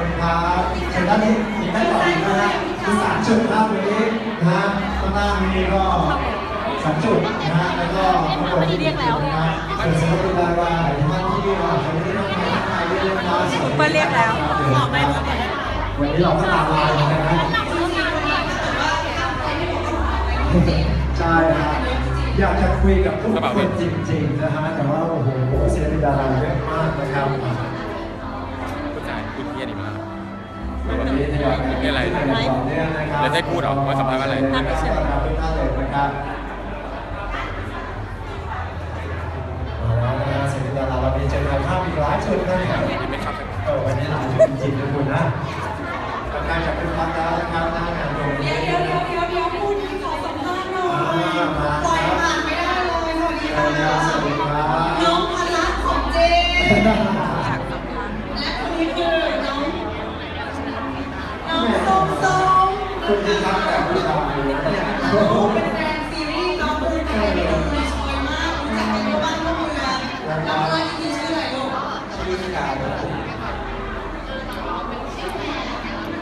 คุณครับเชิญด้านนี้มีด้านต่ออีกนะฮะคือสามจุดภาพนี้นะฮะข้างล่างนี้ก็สามจุดนะฮะแล้วก็ข้างบนที่เรียกแล้วนะฮะเป็นศิลปินดาราหลายท่านที่อาจจะไม่ได้นั่งในไทยเรียกนะซุปเปอร์เรียกแล้วออกไปหมดเลยวันนี้เราก็ตามลายนะฮะใช่ครับอยากจะคุยกับทุกคนจริงๆนะฮะแต่ว่าโอ้โหศิลปินดาราเยอะมากนะครับ ม่อะไรแล้วได้พูดหรอว่าสัมภาษณ์ว่าอะไรน่าเชื่อครับทุกท่านเลยนะครับเอาละนะฮะศิลปินดาราเรามีเจอภาพอีกหลายชุดนะครับไม่ครับเออวันนี้หลายชุดจริงๆนะคุณนะกำลังจะเป็นพักแล้วนะครับหน้างานตรงนี้เดี๋ยวเดี๋ยวเดี๋ยวเดี๋ยวพูดที่ขอสัมภาษณ์หน่อยปล่อยผ่านไม่ได้เลยสวัสดีค่ะ รับสวัสดีครับ น้องพลักของเจ และคนนี้คือน้องน้องส้มส้ม คุณที่ทักแต่ผู้ชายเป็นแฟนซีรีส์น้องบูไทยเป็นคนชอยมากรู้จักกันทั่วบ้านทั่วเมืองน้องพลักจริงๆชื่ออะไรลูกชื่อกาว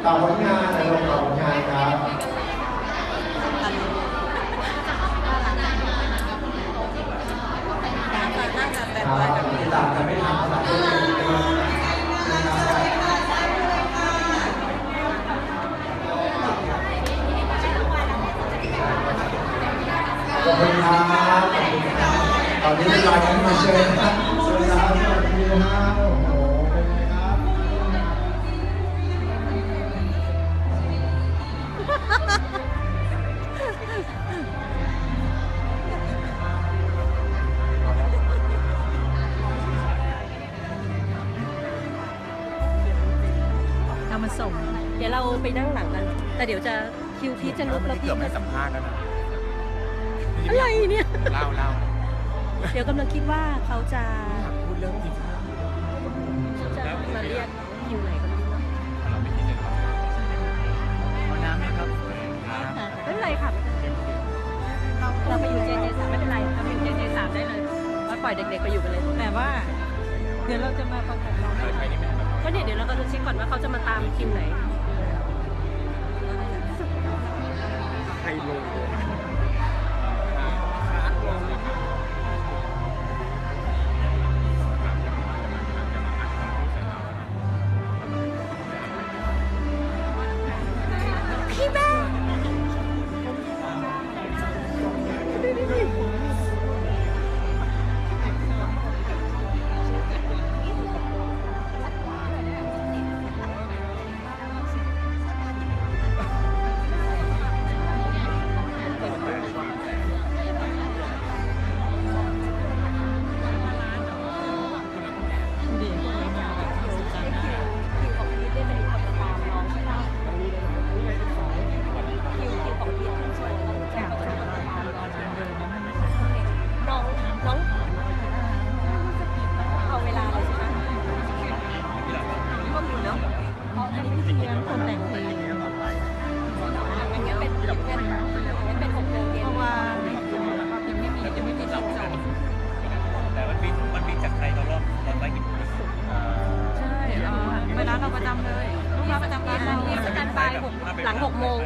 ต่อผลงานในโรงต่อผลงาน อบคุณครับขอบคุณครับตอนนี้เวลากันมาเชิญครับสวัสดีครับสวัสดีครับโอ้โหเป็นไงครับเอามาส่ง เดี๋ยวเราไปนั่งหลังกัน แต่เดี๋ยวจะคิวพีชจะลุกแล้วเกืพี่อบไม่สัมภาษณ์แล้วนะ อะไรเนี่ย เล่าเล่าเดี๋ยวกำลังคิดว่าเขาจะพูดเรื่องจริงเขาจะมาเรียกคิวไหนกันดีเนาะเราไม่คิดเลยครับเอาน้ำไหมครับค่ะไม่เป็นไรค่ะเราเราไปอยู่เจเจสามไม่เป็นไรเราไปอยู่เจเจสามได้เลยเราปล่อยเด็กๆไปอยู่กันเลยแต่ว่า เดี๋ยวเราจะมาประกบน้องเออใครนี่ไม่แบบก็เนี่ยเดี๋ยวเราก็จะเช็คก่อนว่าเขาจะมาตามคิวไหน ใครลงพี่แ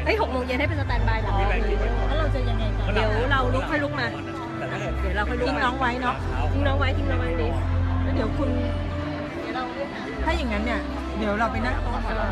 เอ้ยหกโมงเย็นให้เป็นสแตนบายหลังแล้วเราจะยังไงต่อเดี๋ยวเราลุกค่อยลุกมา เดี๋ยวเราค่อยลุกทิ้งน้องไว้เนาะทิ้งน้องไว้ทิ้งน้องไว้นี่แล้วเดี๋ยวคุณเดี๋ยวเราถ้าอย่างนั้นเนี่ย เดี๋ยวเราไปนั่งโต๊ะก่อนนั่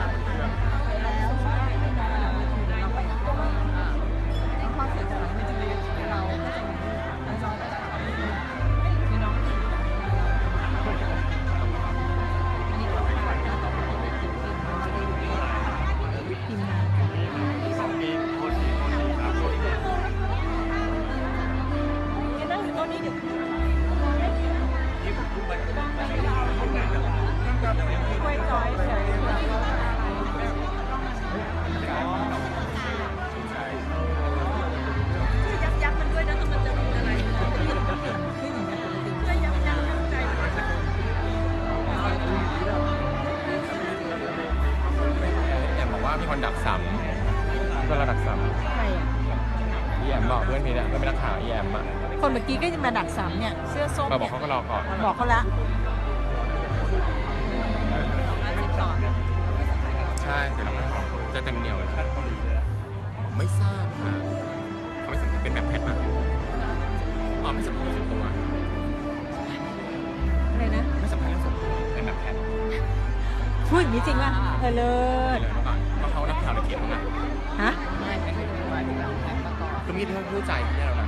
คนดักสัมเพื่อนเราดักสัมใครอะพี่แอมบอกเพื่อนพี่เนี่ยเพื่อนเป็นนักข่าวพี่แอมอะคนเมื่อกี้ก็จะมาดักสามเนี่ย เสื้อส้มมาบอกเนี่ยเขาก็รอก่อนบอกเขาละร้านสิบสองจะเต็มเหนียวเลยไม่ทราบค่ะเขาไม่สัมภาษณ์เป็นแบบแพทมาอ๋อไม่สัมภาษณ์เรื่องส่วนตัวอะไรนะไม่สัมภาษณ์เรื่องส่วนตัวเป็นแบบแพทพูดอย่างนี้จริงป่ะเออเลิไปศ คือมีที่เขาพูดใจที่เรานะ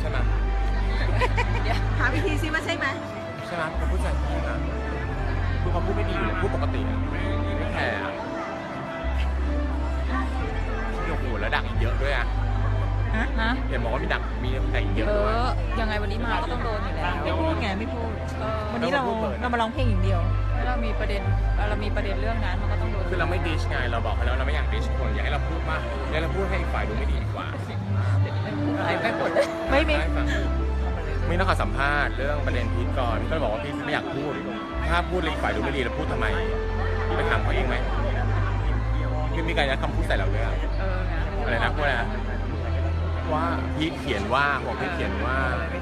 ใช่ไหมถามอีกทีซิว่าใช่ไหมใช่ไหมเขาพูดใจที่นะคือเขาพูดไม่ดีอยู่เลยพูดปกติอะไม่แคร์อะโอ้โหแล้วดักอีกเยอะด้วยอะฮะฮะเห็นบอกว่ามีดักมีดักอีกเยอะเอด้วยอยังไงวันนี้มาก็ต้องโดนอยู่แล้วไม่พูดไงไม่พูด เออวันนี้เราเรามาร้องเพลงอย่างเดียวถ้าเรามีประเด็นเรามีประเด็นเรื่องนั้นมันก็ต้องโดนคือเราไม่ดิชไงเราบอกเขาแล้วเราไม่อยากดิชคนอยากให้เราพูดมากอยากให้เราพูดให้อีกฝ่ายดูไม่ดี มีนักข่าวสัมภาษณ์เรื่องประเด็นพีทก่อนพี่ก็เลยบอกว่าพี่ไม่อยากพูด ถ้าพูดเลยอีกฝ่ายดูไม่ดีเราพูดทำไมพี่ไปถามเขาเองไหมพี่มีการยัดคำพูดใส่เราด้วยอะเออนะอะไรนะพูดอะไรนะว่าพีทเขียนว่าบอกพีทเขียนว่า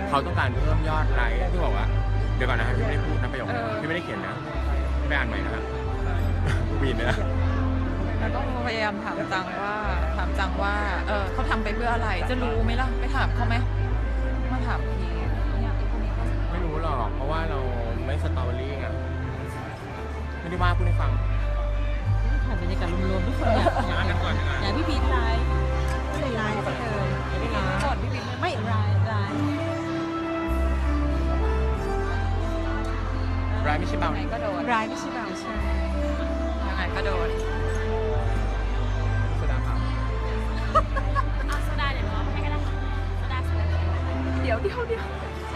เขาต้องการเพิ่มยอดไลค์พี่บอกว่าเดี๋ยวก่อนนะพี่ไม่ได้พูดนะประโยคนี้พี่ไม่ได้เขียนนะไม่อ่านใหม่นะครับวีนเลยนะแล้วต้องพยายามถามจังว่าถามจังว่า เออเขาทำไปเพื่ออะไร จะรู้ไหมล่ะ ไปถามเขาไหม มาถามพี หรอก เพราะว่าเราไม่สตอรี่ไงไม่ได้ว่าพูดให้ฟัง ถ่ายบรรยากาศรวมๆทุกคนอยากอยากอยากพี่พีทไลฟ์ก็เลยไลฟ์ซะเลยไม่ได้ไลฟ์ก่อนพี่บิ๊กไม่ไลฟ์ไลฟ์รายไม่ใช่เบายังไงก็โดนไลฟ์ไม่ใช่เบาใช่ยังไงก็โดนโซดาเปล่าเดี๋ยวเดี๋ยวเดี๋ยว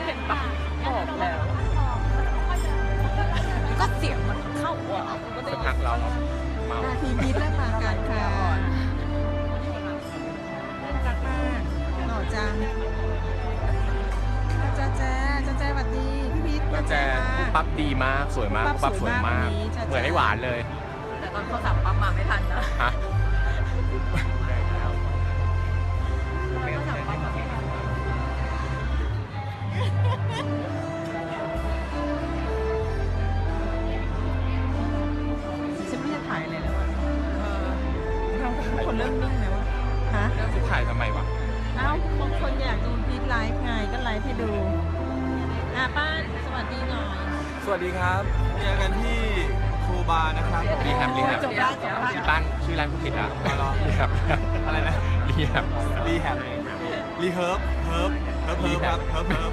เห็นปะ บอกแล้ว ก็เสียงมันเข้าอะก็สัได้กพักเราเมานาทีพีทเริ่มมาการค่ะรักมากหล่อจังจ้าแจ๊จ้าแจ๊สวัสดีพี่พีทแล้วแจปุ๊ปั๊บดีมากสวยมากปั๊บสวยมาก เหมือนให้หวานเลย แต่ตอนเขาสับปั๊มมาไม่ทันนะ ป้านสวัสดีหน่อยสวัสดีครับเจอกันที่ครูบานะครับรีแฮบรีแฮบจบได้จบได้ที่บ้านชื่อร้านผู้ผิดอะรีแฮบอะไรนะรีแฮบรีแฮบรีเฮิร์บเฮิร์บเฮิร์บเฮิร์บครับเฮิร์บเฮิร์บ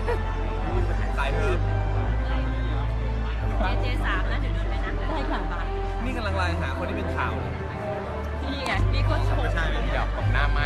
สายเฮิร์บเจเจสามนะเดี๋ยวโดนไปนะได้ค่ะนี่กำลังไลน์หาคนที่เป็นข่าวนี่ไงนี่ก็ชมไม่ใช่ไม่เดี๋ใช่ยวตบหน้าไหม